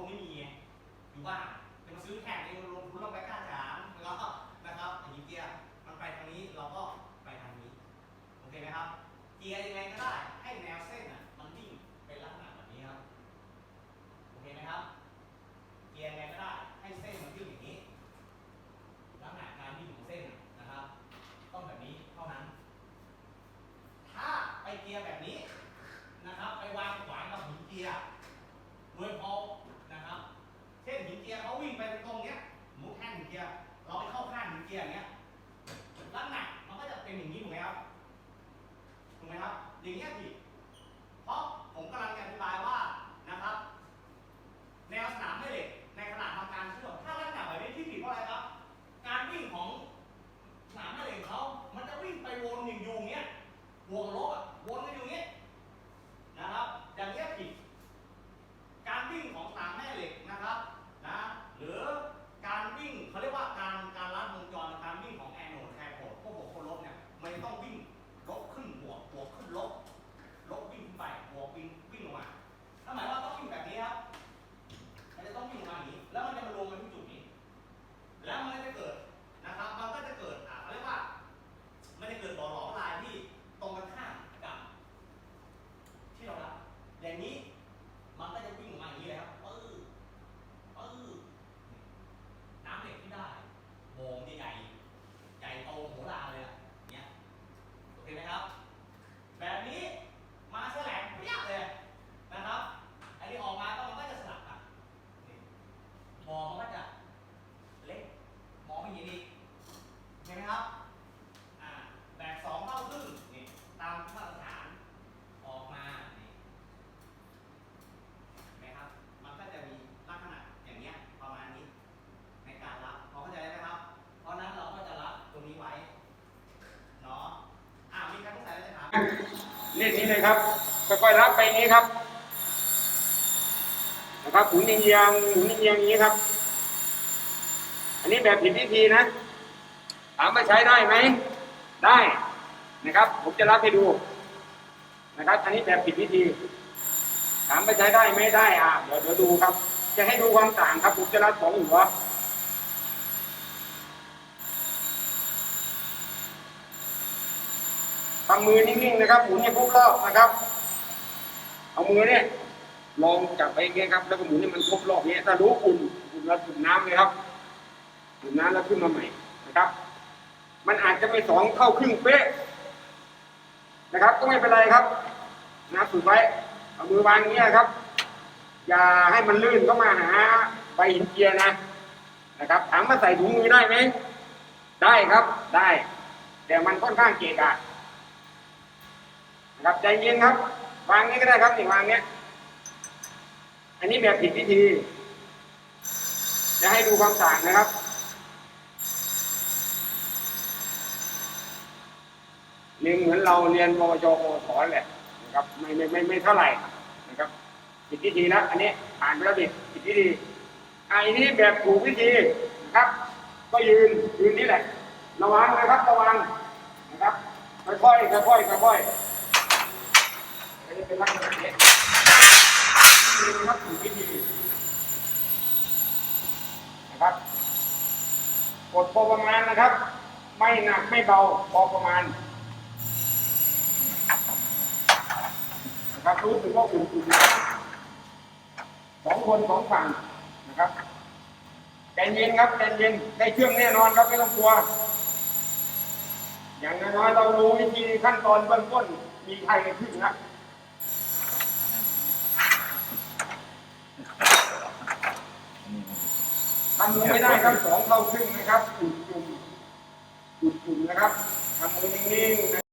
งไม่มีไงอยู่บ้านเป็นซื้อแข่งเองลงทุนลงไปกล้าจามแล้วก็นะครับอย่างนี้เกียร์มันไปทางนี้เราก็ไปทางนี้โอเคไหมครับเกียร์ยังไงก็ได้ให้แนวเส้นอะมันวิ่งเป็นลักษณะแบบนี้ครับโอเคไหมครับ เกียร์ยังไงก็ได้ให้เส้นมันวิ่ง อย่างเงี้ยผิดเพราะผมกำลังจะอธิบายว่านะครับ แนวสนามแม่เหล็กในขณะทำการเชื่อมถ้าลักษณะแบบนี้ที่ผิดเพราะอะไรครับ การวิ่งของสนามแม่เหล็กเขามันจะวิ่งไปวนอยู่อย่างเงี้ยวงลบอะวนกันอยู่อย่างเงี้ยนะครับ อย่างเงี้ยผิด การวิ่งของสนามแม่เหล็กนะครับนะหรือการวิ่งเขาเรียกว่าการการลัดวงจรการวิ่งของแอนโนดแคโคดพวกบวกคนลบเนี่ยมันจะต้องวิ่งลบขึ้นบวกบวกขึ้นลบลบวิ่งขึ้นไปบวกวิ่งวิ่งลงมานั่นหมายว่าต้องวิ่งแบบนี้ครับมันจะต้องวิ่งมาอย่างนี้ แล้วมันจะมารวมกันที่จุดนี้ แล้วมันก็จะเกิดนะครับ มันก็จะเกิดอ่าเขาเรียกว่า มันจะเกิดบ่อหลอมลายที่ตรงกันข้ามกับ ที่เรารับอย่างนี้ มันก็จะวิ่งออกมาอย่างนี้เลยครับปื้อปื้อน้ำเหล็กที่ได้โมงใหญ่ๆใหญ่โตโหฬารเลยอะเนี้ยโอเคไหมครับ แบบนี้มาแสลงเปรี้ยเลยนะครับ อันนี้ออกมาก็มันก็จะสลับกันนี่มองมันก็จะเล็ก มองไม่เห็นอีกเห็นไหมครับ อ่า แบบสองเท่าครึ่งนี่ตามมาตรฐานออกมา นี่ เห็นไหมครับ มันก็จะมีลักษณะอย่างเนี้ยประมาณนี้ ในการรับพอเข้าใจไหมครับ เพราะฉะนั้นเราก็จะรับตรงนี้ไว้ เนาะ อ่ามีใครสงสัยอะไรจะถาม เล่นนี้เลยครับค่อยๆรับไปงนี้ครับ นะครับหมุนเอียงหมุนเอียงอย่างนี้ครับ อันนี้แบบผิดวิธีนะ ถามว่าใช้ได้ไหม ได้นะครับ ผมจะรับให้ดูนะครับ อันนี้แบบผิดวิธี ถามว่าใช้ได้ไหมได้อะเดี๋ยวเดี๋ยวดูครับ จะให้ดูความต่างครับ ผมจะรับสองหัว ทำมือนิ่งๆนะครับหมุนให้ครบรอบนะครับ เอามือเนี่ยลองจับไปอย่างเงี้ยครับ แล้วก็หมุนให้มันครบรอบเนี้ยถ้ารู้อุ่นอุ่นแล้วจุ่มน้ำเลยครับจุ่มน้ำแล้วขึ้นมาใหม่นะครับ มันอาจจะไม่สองเข้าครึ่งเป๊ะนะครับ ก็ไม่เป็นไรครับนะฝึกไว้เอามือวางงเงี้ยครับ อย่าให้มันลื่นเข้ามาหาใบหินเจียนะนะครับถามว่าใส่ถุงมือได้ไหมได้ครับได้ แต่มันค่อนข้างเกะกะ นะครับใจเย็นครับ วางนี้ก็ได้ครับนี่วางเนี้ย อันนี้แบบผิดวิธีจะให้ดูความต่างนะครับเรียนเหมือนเราเรียนปวชปวสแหละนะครับไม่ไม่ไม่ไม่เท่าไหร่นะครับผิดวิธีแล้วอันนี้ผ่านไปแล้วดิดผิดวิธีอะอันนี้แบบถูกวิธีนะครับ ก็ยืนยืนนี่แหละ ระวังนะครับระวังนะครับค่อยๆค่อยๆค่อยๆ เป็นลักษณะนี้นี่นะครับถูกวิธีนะครับกดพอประมาณนะครับ ไม่หนักไม่เบาพอประมาณนะครับรู้สึกว่าอุ่นๆสองคนสองฝั่งนะครับใจเย็นครับใจเย็นได้เครื่องแน่นอนครับไม่ต้องกลัว อย่างน้อยเรารู้วิธีขั้นตอนเบื้องต้นมีใครขึ้นนะ ทำมือไม่ได้ครับสองเข้าครึ่งนะครับจุดจุ่มจุดจุ่มนะครับทำมือนิ่งๆนะ